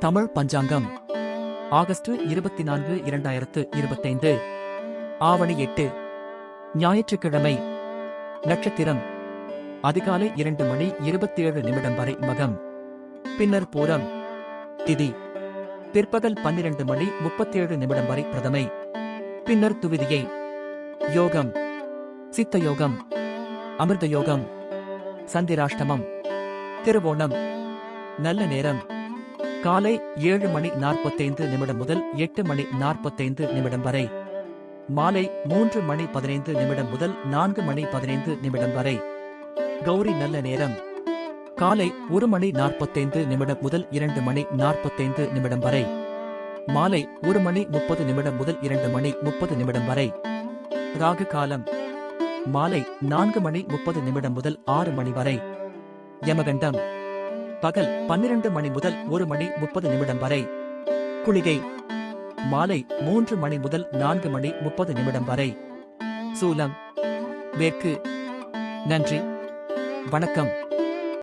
தமிழ் பஞ்சாங்கம். August இருபத்தி நான்கு இரண்டாயிரத்து இருபத்தைந்து. ஆவணி எட்டு. ஞாயிற்றுக்கிழமை. நட்சத்திரம். அதிகாலை இரண்டு மணி இருபத்தேழு நிமிடம் வரை மகம். பின்னர் பூரம். திதி. பிற்பகல் பன்னிரண்டு மணி முப்பத்தேழு நிமிடம் வரை பிரதமை. பின்னர் துவிதியை. யோகம். சித்த யோகம் அமிர்த யோகம் சந்திராஷ்டமம். திருவோணம். நல்ல நேரம். காலை ஏழு மணி நாற்பத்தைந்து நிமிடம் முதல் எட்டு மணி நாற்பத்தைந்து நிமிடம் வரை. மாலை மூன்று மணி பதினைந்து நிமிடம் முதல் நான்கு மணி பதினைந்து நிமிடம் வரை. கௌரி நல்ல நேரம். காலை ஒரு மணி நாற்பத்தைந்து நிமிடம் முதல் இரண்டு மணி நாற்பத்தைந்து நிமிடம் வரை. மாலை ஒரு மணி முப்பது நிமிடம் முதல் இரண்டு மணி முப்பது நிமிடம் வரை. ராகு காலம். மாலை நான்கு மணி முப்பது நிமிடம் முதல் ஆறு மணி வரை. யமகண்டம். பகல் பன்னிரண்டு மணி முதல் ஒரு மணி முப்பது நிமிடம் வரை. குளிகை. மாலை மூன்று மணி முதல் நான்கு மணி முப்பது நிமிடம் வரை. சூலம். மேற்கு நன்றி. வணக்கம்.